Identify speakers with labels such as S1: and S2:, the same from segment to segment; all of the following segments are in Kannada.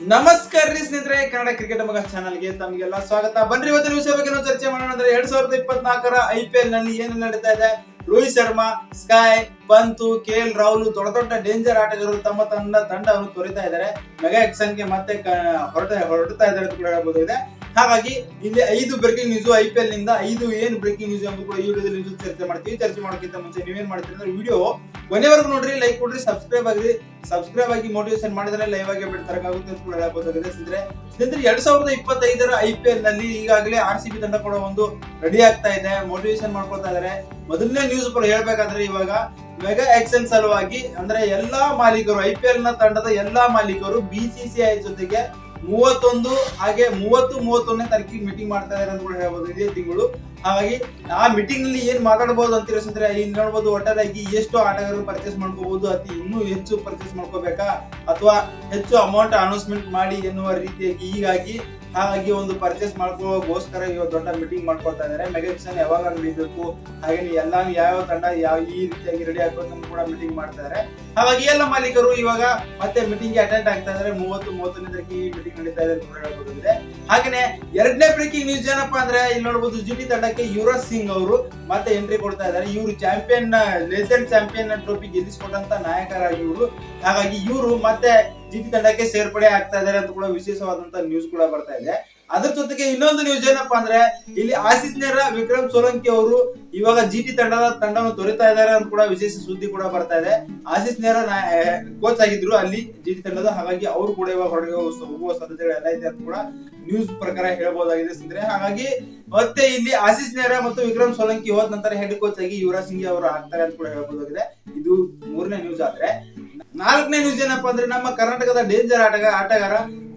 S1: ನಮಸ್ಕಾರ ರೀ ಸ್ನೇಹಿತರೆ, ಕನ್ನಡ ಕ್ರಿಕೆಟ್ ಮಗ ಚಾನಲ್ಗೆ ತಮಗೆಲ್ಲ ಸ್ವಾಗತ. ಬನ್ರಿ, ಇವತ್ತಿನ ವಿಷಯ ಬಗ್ಗೆ ನಾವು ಚರ್ಚೆ ಮಾಡೋಣ ಅಂದ್ರೆ ಎರಡ್ ಸಾವಿರದ ಇಪ್ಪತ್ನಾಲ್ಕರ ಐ ಪಿ ಎಲ್ನಲ್ಲಿ ಏನು ನಡೀತಾ ಇದೆ? Rohit Sharma sky Pant K L, Rahul, ದೊಡ್ಡ ದೊಡ್ಡ ಡೇಂಜರ್ ಆಟಗಾರರು ತಮ್ಮ ತಂಡ ತಂಡವನ್ನು ತೊರಿತಾ ಇದ್ದಾರೆ. ಮೆಗಾ ಎಕ್ಸನ್ಗೆ ಮತ್ತೆ ಹೊರಟ ಹೊರಡ್ತಾ ಇದ್ದಾರೆ ಹೇಳ್ಬೋದಾಗಿದೆ. ಹಾಗಾಗಿ ಇಲ್ಲಿ ಐದು ಬ್ರೇಕಿಂಗ್ ನ್ಯೂಸ್ ಐ ಪಿ ಎಲ್ನಿಂದ ಐದು ಏನ್ ಬ್ರೇಕಿಂಗ್ ನ್ಯೂಸ್ ಎಂಬುದು ಕೂಡ ಈ ವಿಡಿಯೋದಲ್ಲಿ ಚರ್ಚೆ ಮಾಡ್ತೀವಿ. ಚರ್ಚೆ ಮಾಡೋಕ್ಕಿಂತ ಮುಂಚೆ ನೀವೇನ್ ಮಾಡ್ತೀರಿ ಅಂದ್ರೆ ವಿಡಿಯೋ ಕೊನೆವರೆಗೂ ನೋಡ್ರಿ ಲೈಕ್ ಕೊಡ್ರಿ ಸಬ್ಸ್ಕ್ರೈಬ್ ಆಗ್ರಿ. ಸಬ್ಸ್ಕ್ರೈಬ್ ಆಗಿ ಮೋಟಿವೇಶನ್ ಮಾಡಿದ್ರೆ ಲೈವ್ ಆಗಿ ಬಿಡ್ತಾರಾಗುತ್ತೆ ಅಂತ ಕೂಡ ಹೇಳ್ಬೋದಾಗಿದೆ. ಸ್ನೇಹಿತರೆ ಸ್ನೇಹಿತರೆ, ಎರಡ್ ಸಾವಿರದ ಇಪ್ಪತ್ತೈದರ ಐ ಪಿ ಎಲ್ನಲ್ಲಿ ಈಗಾಗಲೇ ಆರ್ ಸಿ ಬಿ ತಂಡ ಕೂಡ ಒಂದು ರೆಡಿ ಆಗ್ತಾ ಇದೆ. ಮೋಟಿವೇಶನ್ ಮಾಡ್ಕೊಳ್ತಾ ಇದಾರೆ. ಮೊದಲನೇ ನ್ಯೂಸ್ ಕೂಡ ಹೇಳ್ಬೇಕಾದ್ರೆ ಇವಾಗ ಮೆಗಾ ಎಕ್ಸೆನ್ ಸಲುವಾಗಿ ಅಂದ್ರೆ ಎಲ್ಲಾ ಮಾಲೀಕರು, ಐ ಪಿ ಎಲ್ನ ತಂಡದ ಎಲ್ಲಾ ಮಾಲೀಕರು ಬಿಸಿಸಿಐ ಜೊತೆಗೆ ಮೂವತ್ತೊಂದು ಹಾಗೆ ಮೂವತ್ತು, ಮೂವತ್ತೊಂದನೇ ತಾರೀಕಿಗೆ ಮೀಟಿಂಗ್ ಮಾಡ್ತಾ ಇದಾರೆ ಅಂತ ಕೂಡ ಹೇಳ್ಬೋದು ಇದೇ ತಿಂಗಳು. ಹಾಗಾಗಿ ಆ ಮೀಟಿಂಗ್ನಲ್ಲಿ ಏನ್ ಮಾತಾಡಬಹುದು ಅಂತ ತಿಳಿಸಿದ್ರೆ ಇಲ್ಲಿ ನೋಡಬಹುದು ಒಟ್ಟಾರೆಯಾಗಿ ಎಷ್ಟು ಆಟಗಾರರು ಪರ್ಚೇಸ್ ಮಾಡ್ಕೋಬಹುದು ಅತಿ ಇನ್ನೂ ಹೆಚ್ಚು ಪರ್ಚೇಸ್ ಮಾಡ್ಕೋಬೇಕಾ? ಅಥವಾ ಹೆಚ್ಚು ಅಮೌಂಟ್ ಅನೌನ್ಸ್ಮೆಂಟ್ ಮಾಡಿ ಎನ್ನುವ ರೀತಿಯಾಗಿ ಹೀಗಾಗಿ ಹಾಗಾಗಿ ಒಂದು ಪರ್ಚೇಸ್ ಮಾಡ್ಕೊಳ್ಳೋಗೋಸ್ಕರ ಇವಾಗ ದೊಡ್ಡ ಮೀಟಿಂಗ್ ಮಾಡ್ಕೊಳ್ತಾ ಇದ್ದಾರೆ. ಮೆಗಾಕ್ಷನ್ ಯಾವಾಗ ನಡೀಬೇಕು ಹಾಗೆ ಎಲ್ಲಾ ಯಾವ ತಂಡ ಯಾವ ಈ ರೀತಿಯಾಗಿ ರೆಡಿ ಅಂತ ಕೂಡ ಮೀಟಿಂಗ್ ಮಾಡ್ತಾ ಇದಾರೆ ಹಾಗಾಗಿ ಎಲ್ಲ ಮಾಲೀಕರು ಇವಾಗ ಮತ್ತೆ ಮೀಟಿಂಗ್ ಅಟೆಂಡ್ ಆಗ್ತಾ ಇದಾರೆ ಮೂವತ್ತು, ಮೂವತ್ತನೇ ತಾರೀಕು ಈ ಮೀಟಿಂಗ್ ನಡೀತಾ ಇದೆ ಅಂತ ಹಾಗೇನೆ ಎರಡನೇ ಬ್ರೇಕಿಂಗ್ ನ್ಯೂಸ್ ಏನಪ್ಪಾ ಅಂದ್ರೆ, ಇಲ್ಲಿ ನೋಡಬಹುದು ಜುಟಿ ತಂಡಕ್ಕೆ ಯುವರಾಜ್ ಸಿಂಗ್ ಅವರು ಮತ್ತೆ ಎಂಟ್ರಿ ಕೊಡ್ತಾ ಇದ್ದಾರೆ. ಇವರು ಚಾಂಪಿಯನ್ ನೇಸೆಂಟ್ ಚಾಂಪಿಯನ್ ಟ್ರೋಫಿ ಗೆಲ್ಲಿಸಿಕೊಟ್ಟಂತ ನಾಯಕರಾಗಿ ಇವರು ಹಾಗಾಗಿ ಇವರು ಮತ್ತೆ ಜಿ ಟಿ ತಂಡಕ್ಕೆ ಸೇರ್ಪಡೆ ಆಗ್ತಾ ಇದ್ದಾರೆ ಅಂತ ಕೂಡ ವಿಶೇಷವಾದಂತ ನ್ಯೂಸ್ ಕೂಡ ಬರ್ತಾ ಇದೆ. ಅದ್ರ ಜೊತೆಗೆ ಇನ್ನೊಂದು ನ್ಯೂಸ್ ಏನಪ್ಪಾ ಅಂದ್ರೆ, ಇಲ್ಲಿ ಆಶೀಸ್ ನೇರ ವಿಕ್ರಮ್ ಸೋಲಂಕಿ ಅವರು ಇವಾಗ ಜಿಟಿ ತಂಡದ ತಂಡವನ್ನು ತೊರಿತಾ ಇದ್ದಾರೆ ಅಂತ ಕೂಡ ವಿಶೇಷ ಸುದ್ದಿ ಕೂಡ ಬರ್ತಾ ಇದೆ. ಆಸೀಸ್ ನೇರ ಕೋಚ್ ಆಗಿದ್ರು ಅಲ್ಲಿ ಜಿಟಿ ತಂಡದ, ಹಾಗಾಗಿ ಅವರು ಕೂಡ ಇವಾಗ ಹೊರಗೆ ಹೋಗೋ- ಹೋಗುವ ಸಾಧ್ಯತೆಗಳು ಎಲ್ಲ ಇದೆ ಅಂತ ಕೂಡ ನ್ಯೂಸ್ ಪ್ರಕಾರ ಹೇಳಬಹುದಾಗಿದೆ ಸ್ನೇಹಿತರೆ. ಹಾಗಾಗಿ ಮತ್ತೆ ಇಲ್ಲಿ ಆಶೀಸ್ ನೇರ ಮತ್ತು ವಿಕ್ರಮ್ ಸೋಲಂಕಿ ಹೋದ ನಂತರ ಹೆಡ್ ಕೋಚ್ ಆಗಿ ಯುವರಾಜ್ ಸಿಂಗ್ ಅವರು ಆಗ್ತಾರೆ ಅಂತ ಕೂಡ ಹೇಳಬಹುದಾಗಿದೆ ಇದು ಮೂರನೇ ನ್ಯೂಸ್ ಆದ್ರೆ ನಾಲ್ಕನೇ ನ್ಯೂಸ್ ಏನಪ್ಪ ಅಂದ್ರೆ ನಮ್ಮ ಕರ್ನಾಟಕದ ಡೇಂಜರ್ ಆಟಗ, ಆಟಗಾರ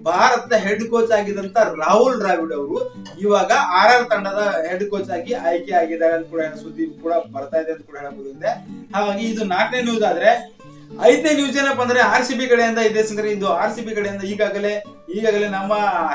S1: ಭಾರತದ ಹೆಡ್ ಕೋಚ್ ಆಗಿದಂತ ರಾಹುಲ್ ದ್ರಾವಿಡ್ ಅವರು ಇವಾಗ ಆರ್ ಆರ್ ತಂಡದ ಹೆಡ್ ಕೋಚ್ ಆಗಿ ಆಯ್ಕೆ ಆಗಿದ್ದಾರೆ ಅಂತ ಕೂಡ ಸುದ್ದಿ ಕೂಡ ಬರ್ತಾ ಇದೆ ಅಂತ ಕೂಡ ಹೇಳ್ಬೋದಾಗಿದೆ ಹಾಗಾಗಿ ಇದು ನಾಲ್ಕನೇ ನ್ಯೂಸ್ ಆದ್ರೆ ಐದನೇ ನ್ಯೂಸ್ ಏನಪ್ಪ ಅಂದ್ರೆ ಆರ್ ಸಿ ಬಿ ಕಡೆಯಿಂದ ಇದೆ ಸಂದ್ರೆ ಇದು ಆರ್ ಸಿ ಬಿ ಕಡೆಯಿಂದ ಈಗಾಗಲೇ ಈಗಾಗಲೇ ನಮ್ಮ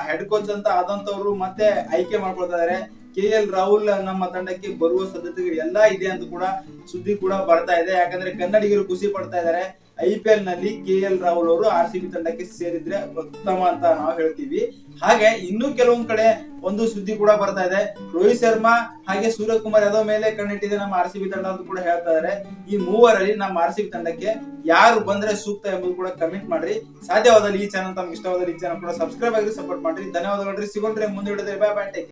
S1: ಹೆಡ್ ಕೋಚ್ ಅಂತ ಆದಂತವ್ರು ಮತ್ತೆ ಆಯ್ಕೆ ಮಾಡ್ಕೊಳ್ತಾ ಇದಾರೆ. ಕೆ ಎಲ್ ರಾಹುಲ್ ನಮ್ಮ ತಂಡಕ್ಕೆ ಬರುವ ಸಾಧ್ಯತೆಗಳು ಎಲ್ಲಾ ಇದೆ ಅಂತ ಕೂಡ ಸುದ್ದಿ ಕೂಡ ಬರ್ತಾ ಇದೆ. ಯಾಕಂದ್ರೆ ಕನ್ನಡಿಗರು ಖುಷಿ ಪಡ್ತಾ ಇದಾರೆ. ಐ ಪಿ ಎಲ್ನಲ್ಲಿ ಕೆ ಎಲ್ ರಾಹುಲ್ ಅವರು ಆರ್ ಸಿ ಬಿ ತಂಡಕ್ಕೆ ಸೇರಿದ್ರೆ ಉತ್ತಮ ಅಂತ ನಾವು ಹೇಳ್ತೀವಿ. ಹಾಗೆ ಇನ್ನೂ ಕೆಲವೊಂದ್ ಕಡೆ ಒಂದು ಸುದ್ದಿ ಕೂಡ ಬರ್ತಾ ಇದೆ. ರೋಹಿತ್ ಶರ್ಮಾ ಹಾಗೆ ಸೂರ್ಯಕುಮಾರ್ ಯಾದವ್ ಮೇಲೆ ಕಣ್ಣಿಟ್ಟಿದೆ ನಮ್ಮ ಆರ್ ಸಿ ಬಿ ತಂಡ ಅಂತ ಕೂಡ ಹೇಳ್ತಾ ಇದಾರೆ. ಈ ಮೂವರಲ್ಲಿ ನಮ್ಮ ಆರ್ ಸಿ ಬಿ ತಂಡಕ್ಕೆ ಯಾರು ಬಂದ್ರೆ ಸೂಕ್ತ ಎಂಬುದು ಕೂಡ ಕಮೆಂಟ್ ಮಾಡ್ರಿ. ಸಾಧ್ಯವಾದಲ್ಲಿ ಈ ಚಾನಲ್ ತಮ್ಗೆ ಇಷ್ಟವಾದ ಈ ಚಾನಲ್ ಕೂಡ ಸಬ್ಸ್ಕ್ರೈಬ್ ಆಗಿ ಸಪೋರ್ಟ್ ಮಾಡ್ರಿ. ಧನ್ಯವಾದಗಳು. ಸಿಗೋದ್ರೆ ಮುಂದೆ ಹಿಡಿದ್ರೆ ಬೈ ಬೈ ಟೇಕ್